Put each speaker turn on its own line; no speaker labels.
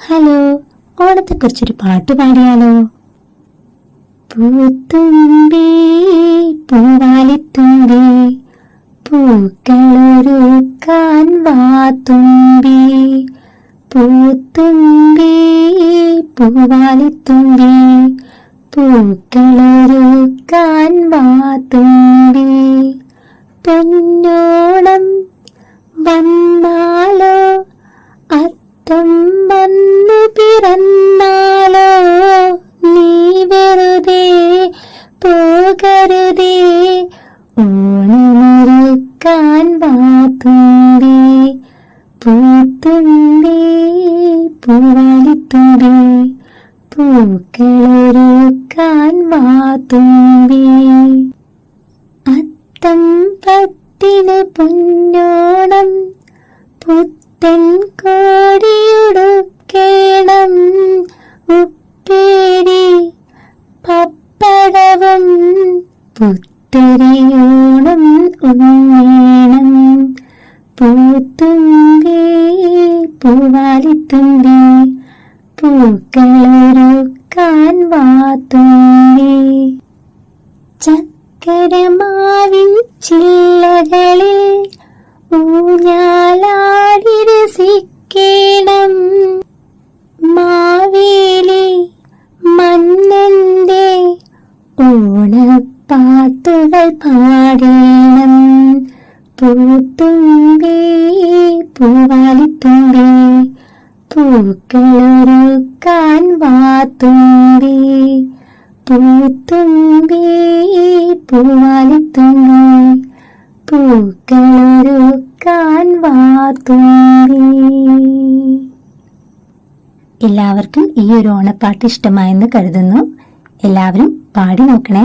Hello ഓണത്തെക്കുറിച്ചൊരു പാട്ട് പാടിയാലോ? പൂത്തുമ്പി പൂവാലിത്തുമ്പി പൂക്കളൊരുക്കാൻ വാത്തുമ്പി പൂത്തുമ്പി പൂവാലിത്തുമ്പി പൂക്കളൊരുക്കാൻ വാത്തുമ്പി പൊന്നോണം വന്നാലോ പോകരുതേ ഓണമൊരുക്കാൻ പൂത്തുമ്പി പൂവാലിത്തുമ്പി പൂക്കളൊരുക്കാൻ വാത്തുമ്പി അത്തം പത്തിന് പൊന്നോണം പുത്തരിയോണം ഉണ്ണേണം. പൂത്തുമ്പി പൂവാലിത്തുമ്പി പൂക്കളൊരുക്കാൻ വാത്തുമ്പി ചക്കരമാവിൻ ചില്ലകളിൽ ഊഞ്ഞാലാടി രസിക്കേണം ഓണപ്പാട്ടുകൾ പാടേണം. പൂത്തുമ്പി പൂവാലിത്തുമ്പി പൂക്കളൊരുക്കാൻ വാത്തുമ്പി പൂത്തുമ്പി പൂവാലിത്തുമ്പി പൂക്കളൊരുക്കാൻ വാത്തുമ്പി എല്ലാവർക്കും ഈ ഒരു ഓണപ്പാട്ട് ഇഷ്ടമായെന്ന് കരുതുന്നു. എല്ലാവരും പാടി നോക്കണേ.